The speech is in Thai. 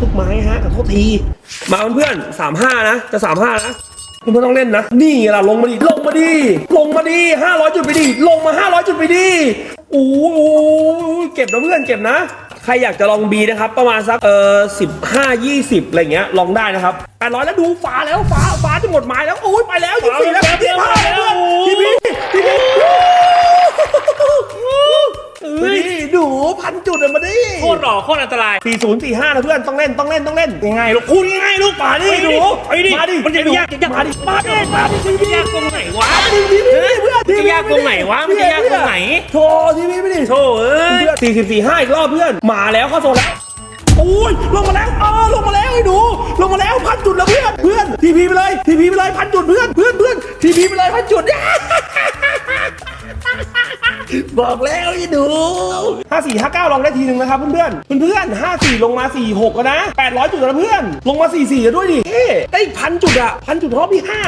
ทุกไม้ฮะขอโทษที มาเพื่อนสามห้านะ จะสามห้านะคุณไม่ต้องเล่นนะ นี่ล่ะลงมาดิ ลงมาดิ ลงมาดิห้าร้อยจุดไปดิ ลงมาห้าร้อยจุดไปดิโอ้โหเก็บนะเพื่อนเก็บนะ ใครอยากจะลองบีนะครับ ประมาณสักเออสิบห้ายี่สิบอะไรเงี้ย ลองได้นะครับแปดร้อยแล้วดูฟ้าแล้วฟ้าฟ้าจะหมดไม้แล้ว โอ้ยไปแล้วยี่สิบแล้วยี่สิบห้าแล้วเพื่อนทีพีทีพีเฮ้ย พันจุดอะมาดิโคตรหล่อโคตรอันตรายสี่ศูนย์สี่ห้านะเพื่อนต้องเล่นต้องเล่นต้องเล่นง่ายๆลูกพูดง่ายๆลูกมาดิไปดิหนูไปดิมาดิมันจะไปยากยากมาดิมาดิมาดิทีวียากตรงไหนวะมาดิทีวีเพื่อนมันจะยากตรงไหนวะมันจะยากตรงไหนโชทีวีไม่ดิโธ่เอ้ยเพื่อนสี่สิบสี่ห้าอีกรอบเพื่อนมาแล้วเข้าโซนแล้วโอ้ยลงมาแล้วเออลงมาแล้วไอ้หนูลงมาแล้วพันจุดแล้วเพื่อนเพื่อนทีพีไปเลยทีพีไปเลยพันจุดเพื่อนเพื่อนเพื่อนทีพีไปเลยพันจุด บอกแล้วไอ้หนูห้าสี่ห้าเก้าลองได้ทีหนึ่งนะครับเพื่อนเพื่อนเพื่อนห้าสี่ลงมาสี่หกนะแปดร้อยจุดนะเพื่อน ลงมาสี่สี่ด้วยดิเฮ้ได้พันจุดอะพันจุดรอบที่ห้า